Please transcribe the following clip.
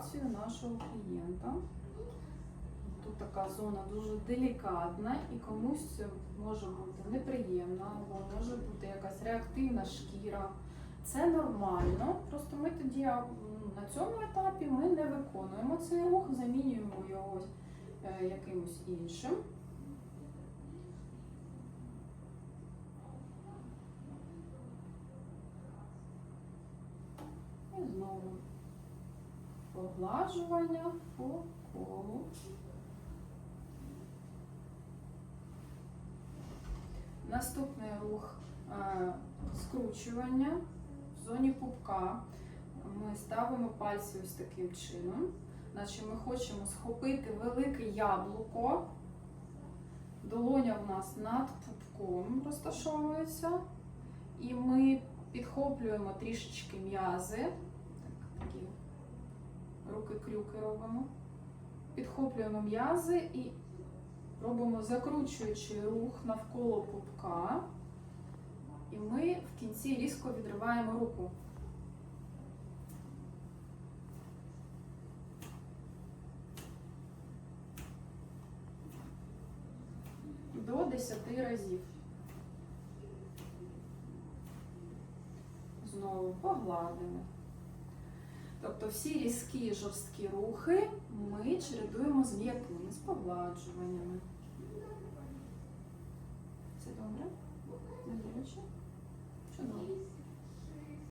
реакцію нашого клієнта. Тут така зона дуже делікатна і комусь може бути неприємно, або може бути якась реактивна шкіра. Це нормально. Просто ми тоді на цьому етапі ми не виконуємо цей рух, замінюємо його е, якимось іншим. Знову поглажування по колу. Наступний рух е, скручування в зоні пупка. Ми ставимо пальці ось таким чином, наче ми хочемо схопити велике яблуко. Долоня у нас над пупком розташовується, і ми підхоплюємо трішечки м'язи. Так, такі руки-крюки робимо. Підхоплюємо м'язи і робимо закручуючий рух навколо пупка. І ми в кінці різко відриваємо руку. До 10 разів. Знову погладимо. Тобто всі різкі жорсткі рухи ми чередуємо з м'якими, з погладжуваннями.